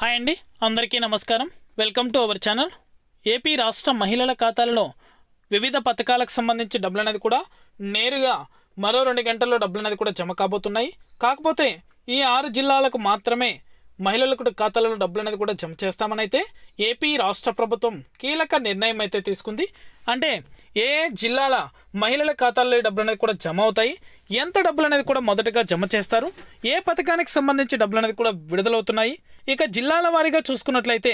Hi అండి అందరికీ నమస్కారం. Welcome to our channel. AP రాష్ట్ర మహిళల ఖాతాలలో వివిధ పథకాలకు సంబంధించి డబ్బులు అనేది కూడా నేరుగా మరో రెండు గంటల్లో డబ్బులు అనేది కూడా జమ కాబోతున్నాయి. కాకపోతే ఈ ఆరు జిల్లాలకు మాత్రమే మహిళలకు ఖాతాలలో డబ్బులు అనేది కూడా జమ చేస్తామని అయితే ఏపీ రాష్ట్ర ప్రభుత్వం కీలక నిర్ణయం అయితే తీసుకుంది. అంటే ఏ జిల్లాల మహిళల ఖాతాల్లో డబ్బులు అనేది కూడా జమ అవుతాయి. ఎంత డబ్బులు అనేది కూడా మొదటగా జమ చేస్తారు? ఏ పథకానికి సంబంధించి డబ్బులు అనేది కూడా విడుదలవుతున్నాయి? ఇక జిల్లాల వారీగా చూసుకున్నట్లయితే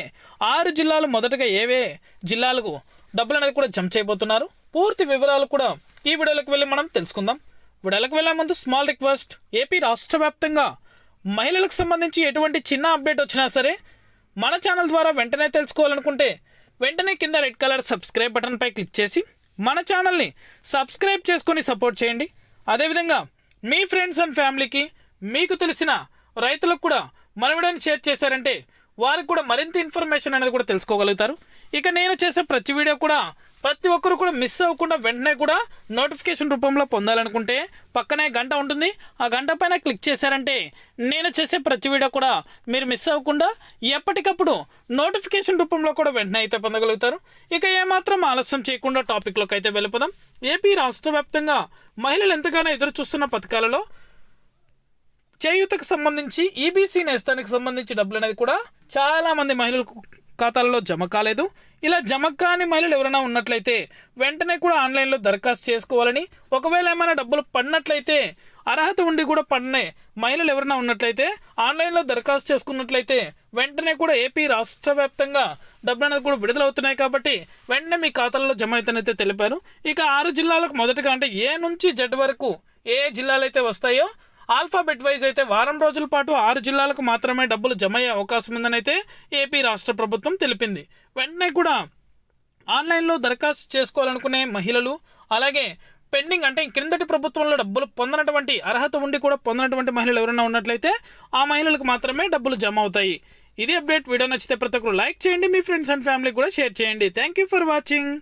ఆరు జిల్లాలు మొదటగా ఏవే జిల్లాలకు డబ్బులు అనేది కూడా జమ చేయబోతున్నారు. పూర్తి వివరాలు కూడా ఈ వీడియోలోకి వెళ్ళి మనం తెలుసుకుందాం. వీడియోలకు వెళ్ళే ముందు స్మాల్ రిక్వెస్ట్ ఏపీ రాష్ట్ర వ్యాప్తంగా మహిళలకు సంబంధించి ఎటువంటి చిన్న అప్డేట్ వచ్చినా సరే మన ఛానల్ ద్వారా వెంటనే తెలుసుకోవాలనుకుంటే వెంటనే కింద రెడ్ కలర్ సబ్స్క్రైబ్ బటన్పై క్లిక్ చేసి మన ఛానల్ని సబ్స్క్రైబ్ చేసుకొని సపోర్ట్ చేయండి. అదేవిధంగా మీ ఫ్రెండ్స్ అండ్ ఫ్యామిలీకి మీకు తెలిసిన రైతులకు కూడా మన వీడియోని షేర్ చేశారంటే వారికి కూడా మరింత ఇన్ఫర్మేషన్ అనేది కూడా తెలుసుకోగలుగుతారు. ఇక నేను చేసే ప్రతి వీడియో కూడా ప్రతి ఒక్కరు కూడా మిస్ అవ్వకుండా వెంటనే కూడా నోటిఫికేషన్ రూపంలో పొందాలనుకుంటే పక్కనే గంట ఉంటుంది. ఆ గంట పైన క్లిక్ చేశారంటే నేను చేసే ప్రతి వీడియో కూడా మీరు మిస్ అవ్వకుండా ఎప్పటికప్పుడు నోటిఫికేషన్ రూపంలో కూడా వెంటనే అయితే పొందగలుగుతారు. ఇక ఏమాత్రం ఆలస్యం చేయకుండా టాపిక్లోకి అయితే వెళ్ళిపోదాం. ఏపీ రాష్ట్ర వ్యాప్తంగా మహిళలు ఎంతగానో ఎదురు చూస్తున్న పథకాలలో చేయూతకు సంబంధించి ఈబీసీ నేస్తానికి సంబంధించి డబ్బులు అనేది కూడా చాలా మంది మహిళలకు ఖాతాలలో జమ కాలేదు. ఇలా జమ కాని మహిళలు ఎవరైనా ఉన్నట్లయితే వెంటనే కూడా ఆన్లైన్లో దరఖాస్తు చేసుకోవాలని ఒకవేళ ఏమైనా డబ్బులు పడినట్లయితే అర్హత ఉండి కూడా పడినే మహిళలు ఎవరైనా ఉన్నట్లయితే ఆన్లైన్లో దరఖాస్తు చేసుకున్నట్లయితే వెంటనే కూడా ఏపీ రాష్ట్ర వ్యాప్తంగా డబ్బులు అనేది కూడా విడుదలవుతున్నాయి కాబట్టి వెంటనే మీ ఖాతాలలో జమ అవుతానైతే తెలిపారు. ఇక ఆరు జిల్లాలకు మొదటగా అంటే ఏ నుంచి జడ్ వరకు ఏ జిల్లాలు అయితే వస్తాయో ఆల్ఫాబెట్ వైజ్ అయితే వారం రోజుల పాటు ఆరు జిల్లాలకు మాత్రమే డబ్బులు జమ అయ్యే అవకాశం ఉందని అయితే ఏపీ రాష్ట్ర ప్రభుత్వం తెలిపింది. వెంటనే కూడా ఆన్లైన్లో దరఖాస్తు చేసుకోవాలనుకునే మహిళలు అలాగే పెండింగ్ అంటే క్రిందటి ప్రభుత్వంలో డబ్బులు పొందనటువంటి అర్హత ఉండి కూడా పొందనటువంటి మహిళలు ఎవరైనా ఉన్నట్లయితే ఆ మహిళలకు మాత్రమే డబ్బులు జమ అవుతాయి. ఇది అప్డేట్. వీడియో నచ్చితే ప్రతి ఒక్కరు లైక్ చేయండి. మీ ఫ్రెండ్స్ అండ్ ఫ్యామిలీ కూడా షేర్ చేయండి. Thank you for watching.